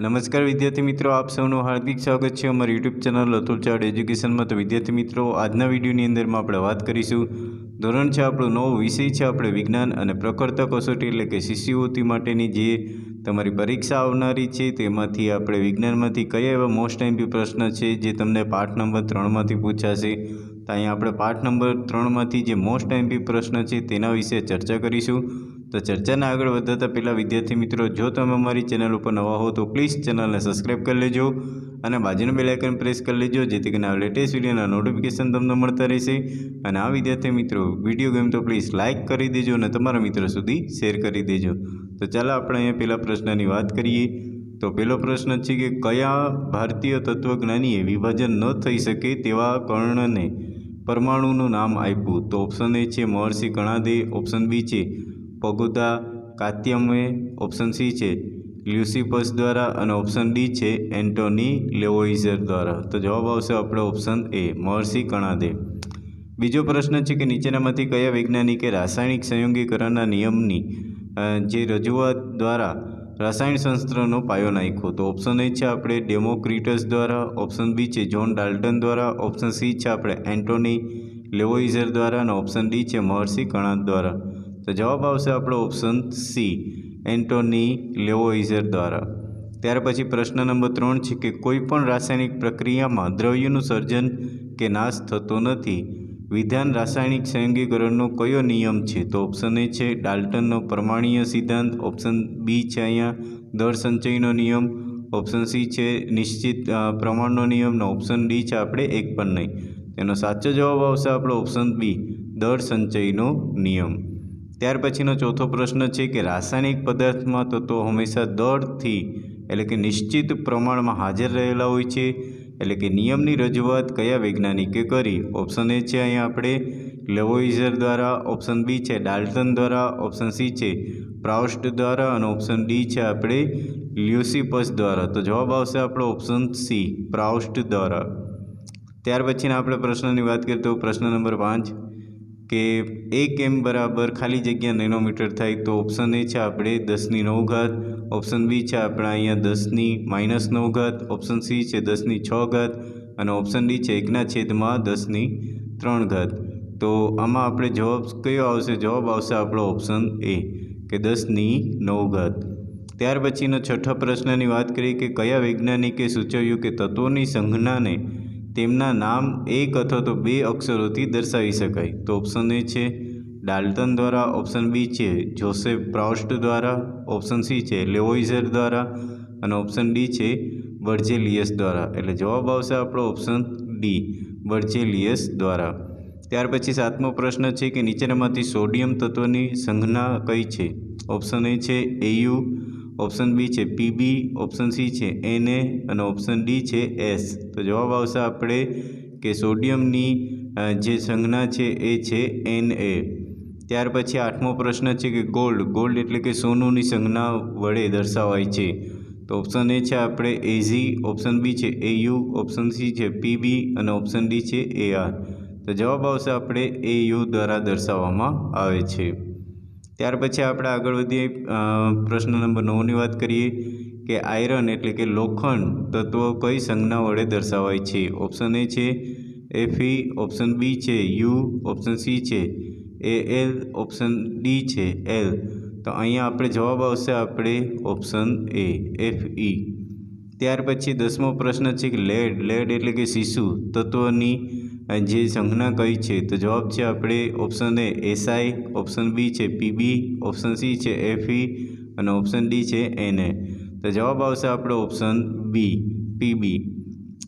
નમસ્કાર વિદ્યાર્થી મિત્રો, આપ સૌનું હાર્દિક સ્વાગત છે અમારી યુટ્યુબ ચેનલ અતુલ ચાર્ડ એજ્યુકેશનમાં. તો વિદ્યાર્થી મિત્રો, આજના વિડીયોની અંદરમાં આપણે વાત કરીશું. ધોરણ છે આપણો નવો, વિષય છે આપણે વિજ્ઞાન અને પ્રકર્તા કસોટી એટલે કે શિષ્યવૃત્તિ માટેની જે તમારી પરીક્ષા આવનારી છે, તેમાંથી આપણે વિજ્ઞાનમાંથી કયા એવા મોસ્ટ એમપી પ્રશ્ન છે, જે તમને પાઠ નંબર ત્રણમાંથી પૂછાશે. તો અહીંયા આપણે પાઠ નંબર ત્રણમાંથી જે મોસ્ટ એમપી પ્રશ્ન છે, તેના વિશે ચર્ચા કરીશું. તો ચર્ચાને આગળ વધતા પહેલાં વિદ્યાર્થી મિત્રો, જો તમે અમારી ચેનલ ઉપર નવા હો તો પ્લીઝ ચેનલને સબસ્ક્રાઈબ કરી લેજો અને બાજુનું બેલાઇકન પ્રેસ કરી લેજો, જેથી કરીને આ લેટેસ્ટ વિડીયોના નોટિફિકેશન તમને મળતા રહેશે. અને આ વિદ્યાર્થી મિત્રો, વીડિયો ગમે તો પ્લીઝ લાઇક કરી દેજો અને તમારા મિત્રો સુધી શેર કરી દેજો. તો ચાલો આપણે અહીંયા પહેલા પ્રશ્નની વાત કરીએ. તો પહેલો પ્રશ્ન છે કે કયા ભારતીય તત્વજ્ઞાનીએ વિભાજન ન થઈ શકે તેવા કર્ણને પરમાણુનું નામ આપ્યું? તો ઓપ્શન એ છે, મહર્ષિ કણાદે ઓપ્શન બી છે પગોદા કાત્યમે ઓપ્શન સી છે. લ્યુસિપસ દ્વારા અને ઓપ્શન ડી છે, એન્ટોની લેવોઇઝર દ્વારા. તો જવાબ આવશે આપણો ઓપ્શન એ મહર્ષિ કણાદે બીજો પ્રશ્ન છે કે નીચેનામાંથી કયા વૈજ્ઞાનિકે રાસાયણિક સંયોગીકરણના નિયમની જે રજૂઆત દ્વારા રસાયણ શાસ્ત્રનો પાયો નાખ્યો? તો ઓપ્શન એ છે આપણે ડેમોક્રિટસ દ્વારા ઓપ્શન બી છે જોન ડાલ્ટન દ્વારા ઓપ્શન સી છે આપણે એન્ટોની લેવોઇઝર દ્વારા અને ઓપ્શન ડી છે મહર્ષિ કણાદ દ્વારા. તો જવાબ આવશે આપણો ઓપ્શન સી, એન્ટોની લેવોઇઝર દ્વારા. ત્યાર પછી પ્રશ્ન નંબર ત્રણ છે કે કોઈપણ રાસાયણિક પ્રક્રિયામાં દ્રવ્યનું સર્જન કે નાશ થતો નથી. વિધાન રાસાયણિક સંયોગીકરણનો કયો નિયમ છે? તો ઓપ્શન એ છે ડાલ્ટનનો પ્રમાણીય સિદ્ધાંત. ઓપ્શન બી છે અહીંયા દર સંચયનો નિયમ. ઓપ્શન સી છે નિશ્ચિત પ્રમાણનો નિયમ. ને ઓપ્શન ડી છે આપણે એક પણ નહીં. તેનો સાચો જવાબ આવશે આપણો ઓપ્શન બી દર સંચયનો નિયમ. ત્યાર પછીનો ચોથો પ્રશ્ન છે કે રાસાયણિક પદાર્થમાં તત્વો હંમેશા દળથી એટલે કે નિશ્ચિત પ્રમાણમાં હાજર રહેલા હોય છે. એટલે કે નિયમની રજૂઆત કયા વૈજ્ઞાનિકે કરી? ઓપ્શન એ છે અહીંયા આપણે. લેવોઇઝર દ્વારા ઓપ્શન બી છે. ડાલ્ટન દ્વારા ઓપ્શન સી છે. પ્રાઉસ્ટ દ્વારા અને ઓપ્શન ડી છે આપણે. લ્યુસિપસ દ્વારા. તો જવાબ આવશે આપણો ઓપ્શન સી પ્રાઉસ્ટ દ્વારા. ત્યાર પછીના આપણે પ્રશ્નની વાત કરીએ તો પ્રશ્ન નંબર પાંચ. કે એક એમ બરાબર ખાલી જગ્યા નેનોમીટર થાય તો ઓપ્શન એ છે આપણે દસની નવ ઘાત ઓપ્શન બી છે આપણા અહીંયા દસની માઇનસ નવ ઘાત ઓપ્શન સી છે દસની છ ઘાત અને ઓપ્શન ડી છે એકના છેદમાં દસની ત્રણ ઘાત. તો આમાં આપણે જવાબ કયો આવશે? જવાબ આવશે આપણો ઓપ્શન એ, કે દસની નવ ઘાત. ત્યાર પછીનો છઠ્ઠા પ્રશ્નની વાત કરીએ કે કયા વૈજ્ઞાનિકે સૂચવ્યું કે તત્વોની સંજ્ઞાને તેમના નામ એક અથવા તો બે અક્ષરોથી દર્શાવી શકાય. તો ઓપ્શન એ છે ડાલ્ટન દ્વારા ઓપ્શન બી છે જોસેફ પ્રાઉસ્ટ દ્વારા ઓપ્શન સી છે લેવોઇઝર દ્વારા અને ઓપ્શન ડી છે બર્જેલિયસ દ્વારા. એટલે જવાબ આવશે આપણો ઓપ્શન ડી બર્જેલિયસ દ્વારા. ત્યાર પછી સાતમો પ્રશ્ન છે કે નીચેનામાંથી સોડિયમ તત્વની સંજ્ઞા કઈ છે? ઓપ્શન એ છે એયુ ઓપ્શન બી છે પીબી ઓપ્શન સી છે એને અને ઓપ્શન ડી છે એસ. તો જવાબ આવશે આપણે કે સોડિયમની જે સંજ્ઞા છે એ છે એન એ. ત્યાર પછી આઠમો પ્રશ્ન છે કે ગોલ્ડ. ગોલ્ડ એટલે કે સોનુની સંજ્ઞા વડે દર્શાવાય છે. તો ઓપ્શન એ છે આપણે એઝી ઓપ્શન બી છે એયુ ઓપ્શન સી છે પીબી અને ઓપ્શન ડી છે એઆર તો જવાબ આવશે આપણે એયુ દ્વારા દર્શાવવામાં આવે છે. ત્યાર પછી આપણે આગળ વધીએ પ્રશ્ન નંબર નવની વાત કરીએ કે આયરન એટલે કે લોખંડ તત્વ કઈ સંજ્ઞા વડે દર્શાવાય છે? ઓપ્શન એ છે એફઈ ઓપ્શન બી છે યુ ઓપ્શન સી છે એ એલ ઓપ્શન ડી છે એલ તો અહીંયા આપણે જવાબ આવશે આપણે ઓપ્શન એ એફ ઈ ત્યાર પછી દસમો પ્રશ્ન છે કે લેડ લેડ એટલે કે શિશુ તત્વની જે સંજ્ઞા કઈ છે? તો જવાબ છે આપણે option A SI option B છે પીબી ઓપ્શન સી છે એફઈ અને ઓપ્શન ડી છે એને તો જવાબ આવશે આપણો ઓપ્શન બી પીબી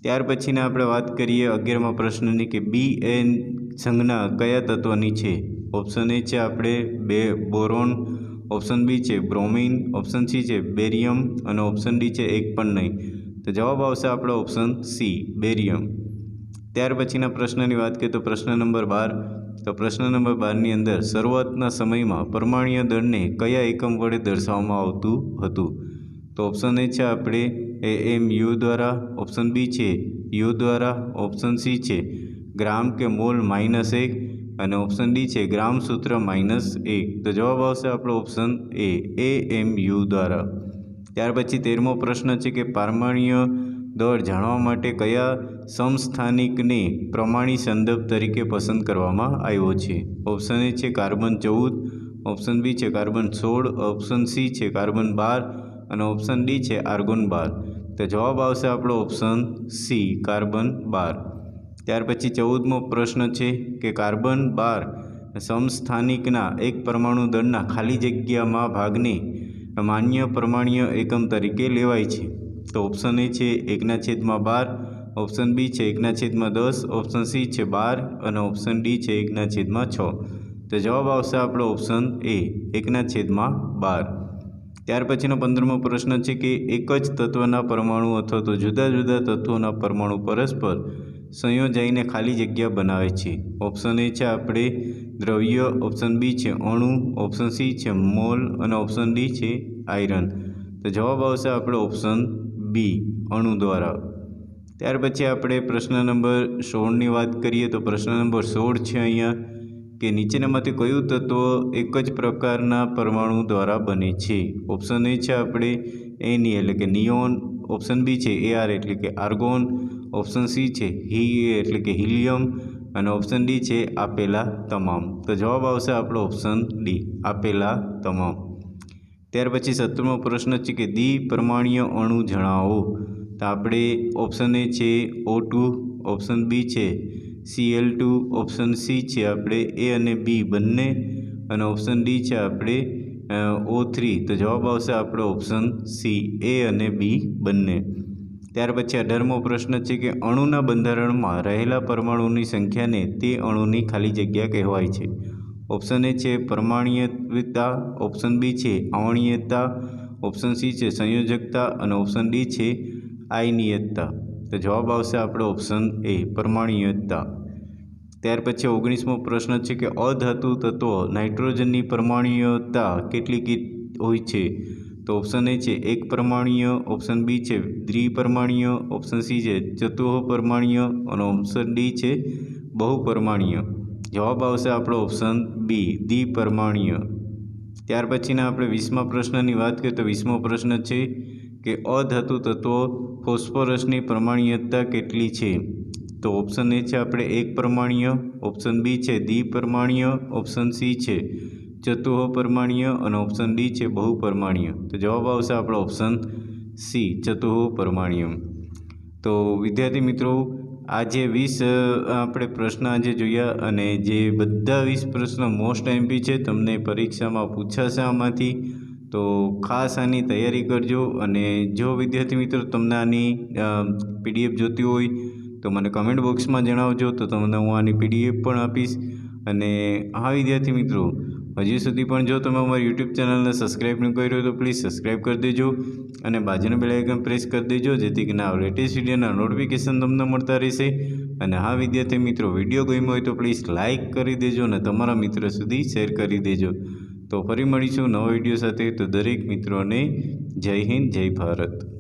ત્યાર પછીને આપણે વાત કરીએ અગિયારમાં પ્રશ્નની કે બી એન સંજ્ઞા કયા તત્વની છે? ઓપ્શન એ છે આપણે બે બોરોન ઓપ્શન બી છે બ્રોમિન ઓપ્શન સી છે બેરિયમ અને ઓપ્શન ડી છે એક પણ નહીં. તો જવાબ આવશે આપણો ઓપ્શન સી બેરિયમ ત્યાર પછીના પ્રશ્નની વાત કરીએ તો પ્રશ્ન નંબર બાર. તો પ્રશ્ન નંબર બારની અંદર શરૂઆતના સમયમાં પરમાણીય દળને કયા એકમ વડે દર્શાવવામાં આવતું હતું? તો ઓપ્શન એ છે આપણે એ એમ યુ દ્વારા, ઓપ્શન બી છે યુ દ્વારા, ઓપ્શન સી છે ગ્રામ કે મોલ માઇનસ એક, અને ઓપ્શન ડી છે ગ્રામ સૂત્ર માઇનસ એક. તો જવાબ આવશે આપણો option A A M you દ્વારા. ત્યાર પછી તેરમો પ્રશ્ન છે કે પારમાણ્ય દળ જાણવા માટે કયા સમસ્થાનિકને પ્રમાણી સંદર્ભ તરીકે પસંદ કરવામાં આવ્યો છે? ઓપ્શન એ છે કાર્બન ચૌદ ઓપ્શન બી છે કાર્બન સોળ ઓપ્શન સી છે કાર્બન બાર અને ઓપ્શન ડી છે આર્ગોન બાર. તો જવાબ આવશે આપણો ઓપ્શન સી કાર્બન બાર. ત્યાર પછી ચૌદમો પ્રશ્ન છે કે કાર્બન બાર સમસ્થાનિકના એક પરમાણુ દળના ખાલી જગ્યામાં ભાગને માન્ય પ્રમાણીય એકમ તરીકે લેવાય છે. તો ઓપ્શન એ છે એકના છેદમાં બાર ઓપ્શન બી છે એકના છેદમાં દસ ઓપ્શન સી છે બાર અને ઓપ્શન ડી છે એકના છેદમાં છ. તો જવાબ આવશે આપણો ઓપ્શન એ એકના છેદમાં બાર. ત્યાર પછીનો પંદરમો પ્રશ્ન છે કે એક જ તત્વના પરમાણુ અથવા તો જુદા જુદા તત્વોના પરમાણુ પરસ્પર સંયોજાઈને ખાલી જગ્યા બનાવે છે. ઓપ્શન એ છે આપણે દ્રવ્ય ઓપ્શન બી છે અણુ ઓપ્શન સી છે મોલ અને ઓપ્શન ડી છે આયરન તો જવાબ આવશે આપણો ઓપ્શન બી અણુ દ્વારા. ત્યાર પછી આપણે પ્રશ્ન નંબર સોળની વાત કરીએ તો પ્રશ્ન નંબર સોળ છે અહીંયા કે નીચેનામાંથી કયું તત્વ એક જ પ્રકારના પરમાણુ દ્વારા બને છે? ઓપ્શન એ છે આપણે એની એટલે કે નિયોન. ઓપ્શન બી છે એઆર એટલે કે આર્ગોન. ઓપ્શન સી છે હી એટલે કે હિલિયમ. અને ઓપ્શન ડી છે આપેલા તમામ. તો જવાબ આવશે આપણો ઓપ્શન ડી, આપેલા તમામ. ત્યાર પછી સત્તરમો પ્રશ્ન છે કે દ્વિ પરમાણીય અણુ જણાવો. તો આપણે ઓપ્શન એ છે ઓ ટુ ઓપ્શન બી છે. C L two option C છે આપણે એ અને બી બંને. અને ઓપ્શન ડી છે આપણે ઓ થ્રી તો જવાબ આવશે આપણો ઓપ્શન સી એ અને બી બંને. ત્યાર પછી અઢારમો પ્રશ્ન છે કે અણુના બંધારણમાં રહેલા પરમાણુની સંખ્યાને તે અણુની ખાલી જગ્યા કહેવાય છે. ઓપ્શન એ છે પરમાણ્યતા. ઓપ્શન બી છે આવણીયતા ઓપ્શન સી છે સંયોજકતા. અને ઓપ્શન ડી છે આયનીયતા. તો જવાબ આવશે આપણો ઓપ્શન એ પરમાણ્યતા. ત્યાર પછી ઓગણીસમો પ્રશ્ન છે કે અધાતુ તત્વો નાઇટ્રોજનની પરમાણ્યતા કેટલી હોય છે? તો ઓપ્શન એ છે એક પ્રમાણીય. ઓપ્શન બી છે દ્વિપરમાણીય ઓપ્શન સી છે ચતુઃ પરમાણીય. અને ઓપ્શન ડી છે બહુપરમાણ્ય. જવાબ આવશે આપણો ઓપ્શન બી, દ્વિપરમાણ્ય. ત્યાર પછીના આપણે વીસમા પ્રશ્નની વાત કરીએ તો વીસમો પ્રશ્ન છે કે અધાતુ તત્વો ફોસ્ફરસની પ્રમાણ્યતા કેટલી છે? તો ઓપ્શન એ છે આપણે એક પ્રમાણીય, ઓપ્શન બી છે દ્વિપરમાણીય, ઓપ્શન સી છે ચતુઃ પરમાણીય અને ઓપ્શન ડી છે બહુપરમાણ્ય. તો જવાબ આવશે આપણો ઓપ્શન સી ચતુઃ પરમાણીય તો વિદ્યાર્થી મિત્રો આજે વીસ આપણે પ્રશ્ન આજે જોયા અને જે બધા વીસ પ્રશ્ન મોસ્ટ એમપી છે, તમને પરીક્ષામાં પૂછાશે આમાંથી. તો ખાસ આની તૈયારી કરજો અને જો વિદ્યાર્થી મિત્રો તમને આની પીડીએફ જોતી હોય, તો મને કમેન્ટ બોક્સમાં જણાવજો, તો તમને હું આની પીડીએફ પણ આપીશ. અને હા વિદ્યાર્થી મિત્રો હજી સુધી પણ જો તમે અમારી યુટ્યુબ ચેનલને સબસ્ક્રાઈબ ન કર્યો તો પ્લીઝ સબસ્ક્રાઈબ કરી દેજો અને બાજુનું બેલ આઇકન પ્રેસ કરી દેજો, જેથી કરીને આ લેટેસ્ટ વિડીયોના નોટિફિકેશન તમને મળતા રહેશે. અને હા, વિદ્યાર્થી મિત્રો વીડિયો ગમ્યો હોય તો પ્લીઝ લાઇક કરી દેજો અને તમારા મિત્રો સુધી શેર કરી દેજો. તો ફરી મળીશું નવા વીડિયો સાથે. તો દરેક મિત્રોને જય હિન્દ, જય ભારત.